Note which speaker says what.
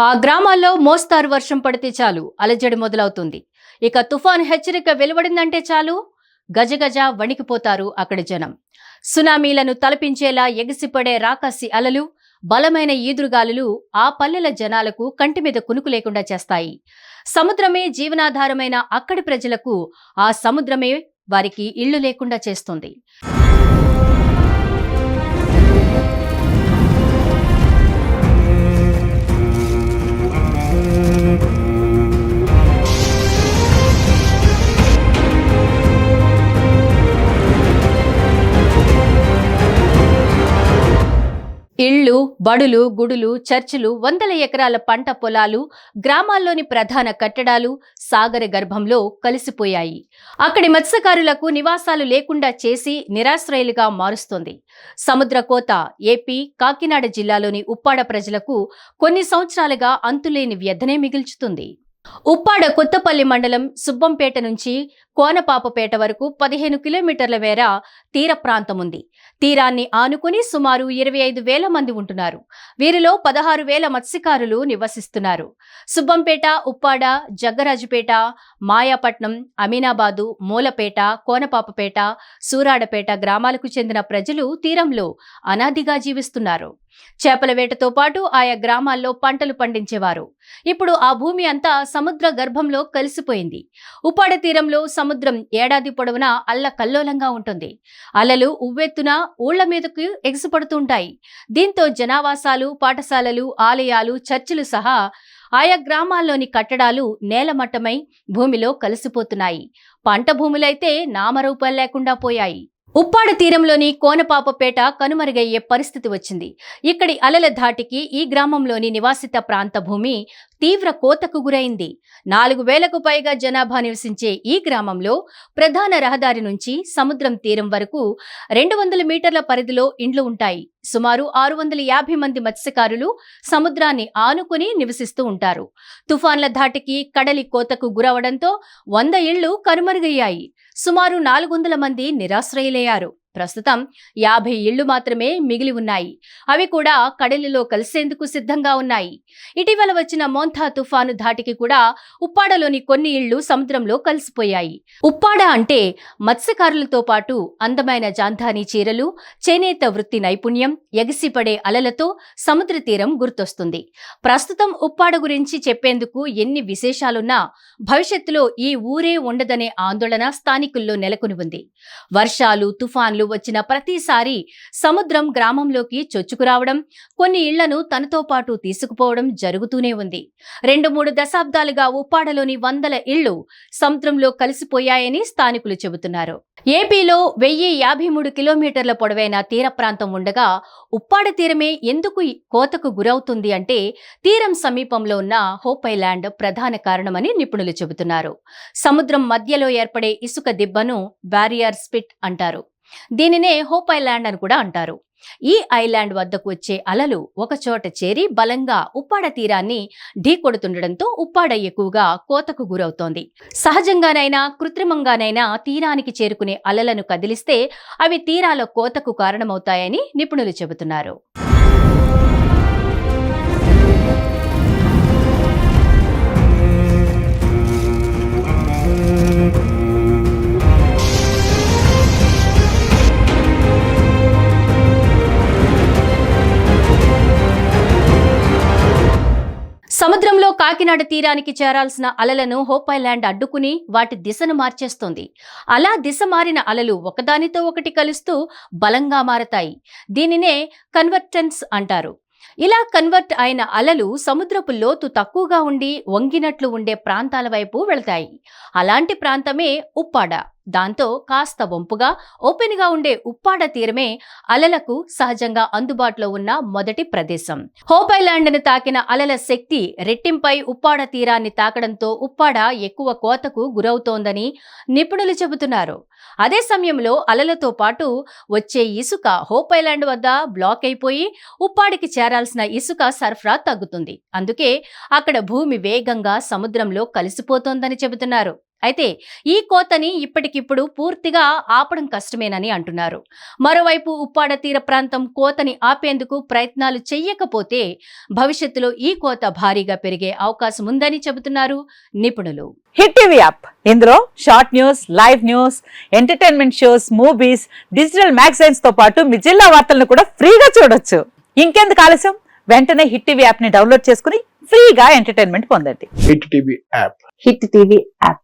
Speaker 1: ఆ గ్రామాల్లో మోస్తారు వర్షం పడితే చాలు అలజడి మొదలవుతుంది. ఇక తుఫాన్ హెచ్చరిక వెలువడిందంటే చాలు గజగజ వణికిపోతారు అక్కడి జనం. సునామీలను తలపించేలా ఎగిసిపడే రాకాసి అలలు బలమైన ఈదురుగాలులు ఆ పల్లెల జనాలకు కంటి మీద కునుకు లేకుండా చేస్తాయి. సముద్రమే జీవనాధారమైన అక్కడి ప్రజలకు ఆ సముద్రమే వారికి ఇళ్ళు లేకుండా చేస్తుంది. ఇళ్ళు బడులు గుడులు చర్చిలు వందల ఎకరాల పంట పొలాలు గ్రామాల్లోని ప్రధాన కట్టడాలు సాగర గర్భంలో కలిసిపోయాయి. అక్కడి మత్స్యకారులకు నివాసాలు లేకుండా చేసి నిరాశ్రయులుగా మారుస్తోంది. సముద్ర కోత ఏపీ కాకినాడ జిల్లాలోని ఉప్పాడ ప్రజలకు కొన్ని సంవత్సరాలుగా అంతులేని వ్యధనే మిగిల్చుతుంది. ఉప్పాడ కొత్తపల్లి మండలం సుబ్బంపేట నుంచి కోనపాపపేట వరకు పదిహేను కిలోమీటర్ల మేర తీర ప్రాంతం ఉంది తీరాన్ని ఆనుకుని సుమారు ఇరవై ఐదు వేల మంది ఉంటున్నారు. వీరిలో పదహారు వేల మత్స్యకారులు నివసిస్తున్నారు. సుబ్బంపేట ఉప్పాడ జగ్గరాజుపేట మాయాపట్నం అమీనాబాదు మూలపేట కోనపాపపేట సూరాడపేట గ్రామాలకు చెందిన ప్రజలు తీరంలో అనాదిగా జీవిస్తున్నారు. చేపల వేటతో పాటు ఆయా గ్రామాల్లో పంటలు పండించేవారు. ఇప్పుడు ఆ భూమి అంతా సముద్ర గర్భంలో కలిసిపోయింది. ఉప్పాడ తీరంలో సముద్రం ఏడాది పొడవునా అల్ల కల్లోలంగా ఉంటుంది. అలలు ఉవ్వెత్తున ఊళ్ళ మీదకు ఎగసిపడుతుంటాయి దీంతో జనావాసాలు పాఠశాలలు ఆలయాలు చర్చిలు సహా ఆయా గ్రామాల్లోని కట్టడాలు నేలమట్టమై భూమిలో కలిసిపోతున్నాయి. పంట భూములైతే నామరూపాలు లేకుండా పోయాయి. ఉప్పాడ తీరంలోని కోనపాపపేట కనుమరుగయ్యే పరిస్థితి వచ్చింది. ఇక్కడి అలల ధాటికి ఈ గ్రామంలోని నివాసిత ప్రాంత భూమి తీవ్ర కోతకు గురైంది. నాలుగు వేలకు పైగా జనాభా నివసించే ఈ గ్రామంలో ప్రధాన రహదారి నుంచి సముద్రం తీరం వరకు రెండు వందల మీటర్ల పరిధిలో ఇండ్లు ఉంటాయి. సుమారు ఆరు వందల యాభై మంది మత్స్యకారులు సముద్రాన్ని ఆనుకుని నివసిస్తూ ఉంటారు. తుఫాన్ల ధాటికి కడలి కోతకు గురవడంతో వంద ఇళ్ళు కనుమరుగయ్యాయి. సుమారు నాలుగు వందల మంది నిరాశ్రయులయ్యారు. ప్రస్తుతం యాభై ఇళ్ళు మాత్రమే మిగిలి ఉన్నాయి. అవి కూడా కడలిలో కలిసేందుకు సిద్ధంగా ఉన్నాయి. ఇటీవల వచ్చిన మోంథా తుఫాను ధాటికి కూడా ఉప్పాడలోని కొన్ని ఇళ్ళు సముద్రంలో కలిసిపోయాయి. ఉప్పాడ అంటే మత్స్యకారులతో పాటు అందమైన జాంధాని చీరలు చేనేత వృత్తి నైపుణ్యం ఎగసిపడే అలలతో సముద్ర తీరం గుర్తొస్తుంది. ప్రస్తుతం ఉప్పాడ గురించి చెప్పేందుకు ఎన్ని విశేషాలున్నా భవిష్యత్తులో ఈ ఊరే ఉండదనే ఆందోళన స్థానికుల్లో నెలకొని ఉంది. వర్షాలు తుఫాన్లు వచ్చిన ప్రతిసారి సముద్రం గ్రామంలోకి చొచ్చుకురావడం కొన్ని ఇళ్ళను తనతో పాటు తీసుకుపోవడం జరుగుతూనే ఉంది. రెండు మూడు దశాబ్దాలుగా ఉప్పాడలోని వందల ఇళ్ళు సముద్రంలో కలిసిపోయాయని స్థానికులు చెబుతున్నారు. ఏపీలో వెయ్యి యాభై మూడు కిలోమీటర్ల పొడవైన తీర ప్రాంతం ఉండగా ఉప్పాడ తీరమే ఎందుకు కోతకు గురవుతుంది అంటే తీరం సమీపంలో ఉన్న హోపైలాండ్ ప్రధాన కారణమని నిపుణులు చెబుతున్నారు. సముద్రం మధ్యలో ఏర్పడే ఇసుక దిబ్బను బ్యారియర్ స్పిట్ అంటారు. దీనినే హోప్ ఐలాండ్ అని కూడా అంటారు. ఈ ఐలాండ్ వద్దకు వచ్చే అలలు ఒకచోట చేరి బలంగా ఉప్పాడ తీరాన్ని ఢీకొడుతుండటంతో ఉప్పాడ ఎక్కువగా కోతకు గురవుతోంది. సహజంగానైనా కృత్రిమంగానైనా తీరానికి చేరుకునే అలలను కదిలిస్తే అవి తీరాల కోతకు కారణమవుతాయని నిపుణులు చెబుతున్నారు. సముద్రంలో కాకినాడ తీరానికి చేరాల్సిన అలలను హోప్ ఐలాండ్ అడ్డుకుని వాటి దిశను మార్చేస్తోంది. అలా దిశ మారిన అలలు ఒకదానితో ఒకటి కలుస్తూ బలంగా మారతాయి. దీనినే కన్వర్టెన్స్ అంటారు. ఇలా కన్వర్ట్ అయిన అలలు సముద్రపు లోతు తక్కువగా ఉండి వంగినట్లు ఉండే ప్రాంతాల వైపు వెళతాయి. అలాంటి ప్రాంతమే ఉప్పాడ. దాంతో కాస్త వంపుగా ఓపెన్గా ఉండే ఉప్పాడ తీరమే అలలకు సహజంగా అందుబాటులో ఉన్న మొదటి ప్రదేశం. హోప్ ఐలాండ్ను తాకిన అలల శక్తి రెట్టింపై ఉప్పాడ తీరాన్ని తాకడంతో ఉప్పాడ ఎక్కువ కోతకు గురవుతోందని నిపుణులు చెబుతున్నారు. అదే సమయంలో అలలతో పాటు వచ్చే ఇసుక హోప్ ఐలాండ్ వద్ద బ్లాక్ అయిపోయి ఉప్పాడికి చేరాల్సిన ఇసుక సరఫరా తగ్గుతుంది. అందుకే అక్కడ భూమి వేగంగా సముద్రంలో కలిసిపోతోందని చెబుతున్నారు. అయితే ఈ కోతని ఇప్పటికిప్పుడు పూర్తిగా ఆపడం కష్టమేనని అంటున్నారు. మరోవైపు ఉప్పాడ తీర ప్రాంతం కోతని ఆపేందుకు ప్రయత్నాలు చెయ్యకపోతే భవిష్యత్తులో ఈ కోత భారీగా పెరిగే అవకాశం ఉందని చెబుతున్నారు నిపుణులు.
Speaker 2: Hit TV app. ఇందులో short news live news entertainment shows movies digital మ్యాగజైన్స్తో పాటు మీ జిల్లా వార్తలను కూడా ఫ్రీగా చూడొచ్చు. ఇంకెందుకు ఆలస్యం? వెంటనే హిట్ టీవీ యాప్ని డౌన్లోడ్ చేసుకుని ఫ్రీగా ఎంటర్టైన్మెంట్ పొందండి.
Speaker 3: Hit TV app.
Speaker 2: Hit TV app.